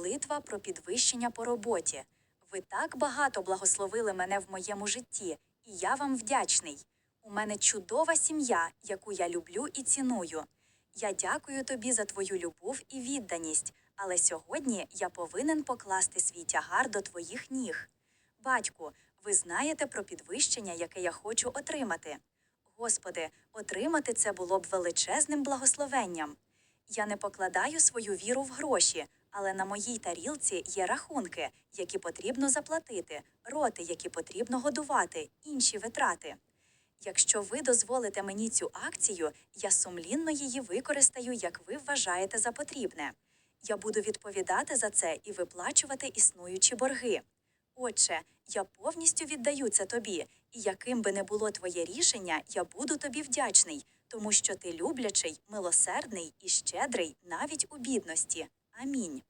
Молитва про підвищення по роботі. Ви так багато благословили мене в моєму житті, і я вам вдячний. У мене чудова сім'я, яку я люблю і ціную. Я дякую тобі за твою любов і відданість, але сьогодні я повинен покласти свій тягар до твоїх ніг. Батьку, ви знаєте про підвищення, яке я хочу отримати. Господи, отримати це було б величезним благословенням. Я не покладаю свою віру в гроші, але на моїй тарілці є рахунки, які потрібно заплатити, роти, які потрібно годувати, інші витрати. Якщо ви дозволите мені цю акцію, я сумлінно її використаю, як ви вважаєте за потрібне. Я буду відповідати за це і виплачувати існуючі борги. Отже, я повністю віддаю це тобі, і яким би не було твоє рішення, я буду тобі вдячний, тому що ти люблячий, милосердний і щедрий навіть у бідності. Амінь.